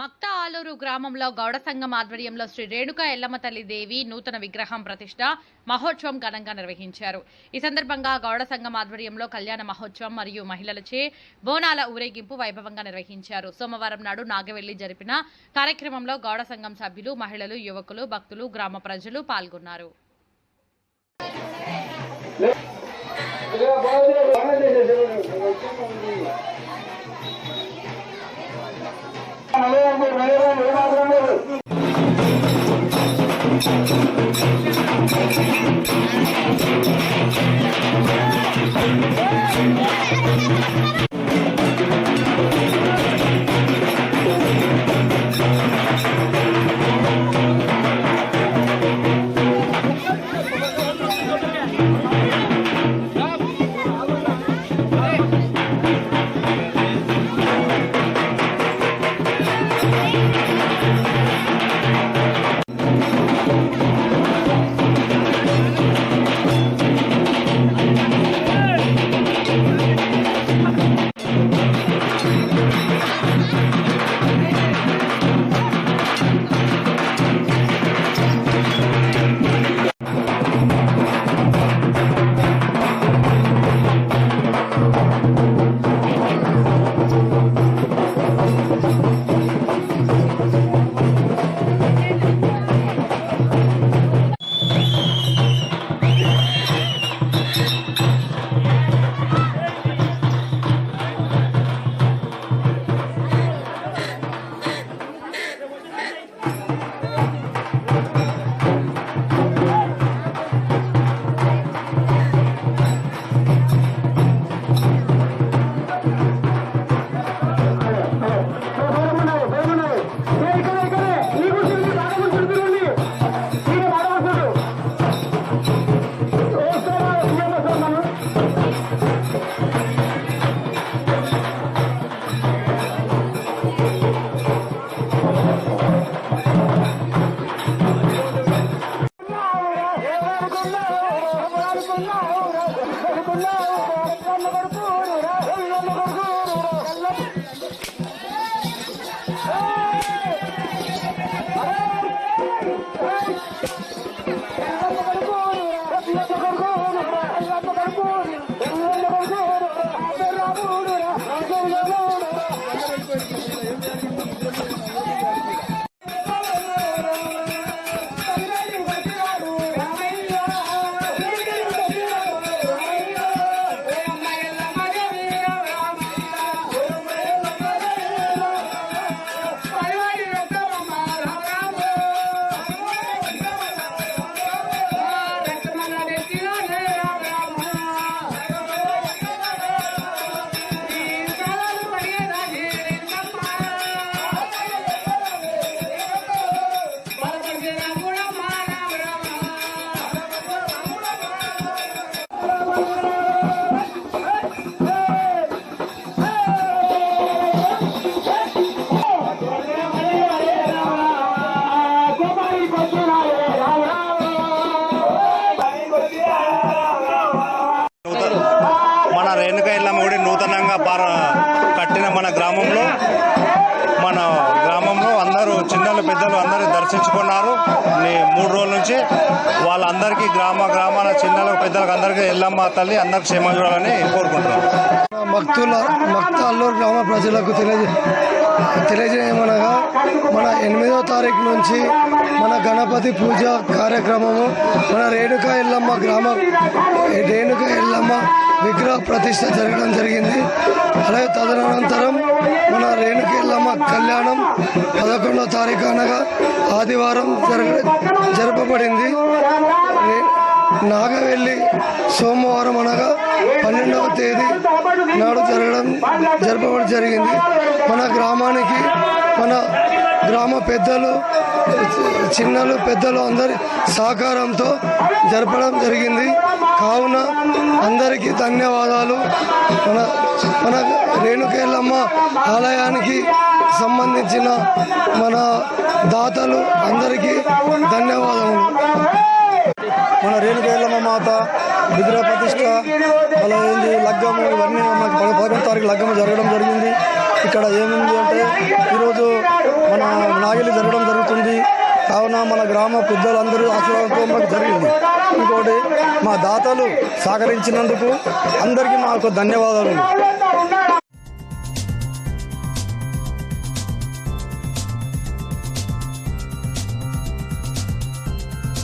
మక్తా ఆలూరు గ్రామంలో గౌడ సంఘం ఆధ్వర్యంలో శ్రీ రేణుక ఎల్లమ్మ తల్లి దేవి నూతన విగ్రహం ప్రతిష్ట మహోత్సవం ఘనంగా నిర్వహించారు. ఈ సందర్భంగా గౌడ సంఘం ఆధ్వర్యంలో కళ్యాణ మహోత్సవం మరియు మహిళలచే బోనాల ఊరేగింపు వైభవంగా నిర్వహించారు. సోమవారం నాడు నాగవెల్లి జరిపిన కార్యక్రమంలో గౌడ సంఘం సభ్యులు మహిళలు యువకులు భక్తులు గ్రామ ప్రజలు పాల్గొన్నారు. Yeah. మన రేణుక ఎల్లమ్మ గుడి నూతనంగా పార కట్టిన మన గ్రామంలో మన గ్రామంలో అందరూ చిన్నలు పెద్దలు అందరూ దర్శించుకున్నారు. మూడు రోజుల నుంచి వాళ్ళందరికీ గ్రామ గ్రామాల చిన్నలు పెద్దలకు అందరికీ ఎల్లమ్మ తల్లి అందరికి క్షేమ చూడాలని కోరుకుంటున్నాం. భక్తుల భక్తాల్లో అల్లూరు గ్రామ ప్రజలకు తెలియజే తెలియజేయమనగా మన ఎనిమిదో తారీఖు నుంచి మన గణపతి పూజ కార్యక్రమము మన రేణుక ఎల్లమ్మ గ్రామ రేణుక ఎల్లమ్మ విగ్రహ ప్రతిష్ట జరగడం జరిగింది. అలాగే తదనంతరం మన రేణుక ఎల్లమ్మ కళ్యాణం పదకొండో తారీఖు అనగా ఆదివారం జరగ జరపబడింది. నాగవెల్లి సోమవారం అనగా పన్నెండవ తేదీ నాడు జరగడం జరపడం జరిగింది. మన గ్రామానికి మన గ్రామ పెద్దలు చిన్నలు పెద్దలు అందరి సహకారంతో జరపడం జరిగింది. కావున అందరికీ ధన్యవాదాలు. మన మన రేణుకేళ్ళమ్మ ఆలయానికి సంబంధించిన మన దాతలు అందరికీ ధన్యవాదములు. విగ్రహ ప్రతిష్ట అలాగే లగ్గము ఇవన్నీ మాకు పదకొండు తారీఖు లగ్గము జరగడం జరిగింది. ఇక్కడ ఏముంది అంటే ఈరోజు మన నాగిలి జరగడం జరుగుతుంది. కావున మన గ్రామ పెద్దలందరూ ఆశీర్వాదంతో మాకు జరిగింది. ఇంకోటి మా దాతలు సహకరించినందుకు అందరికీ మాకు ధన్యవాదాలు.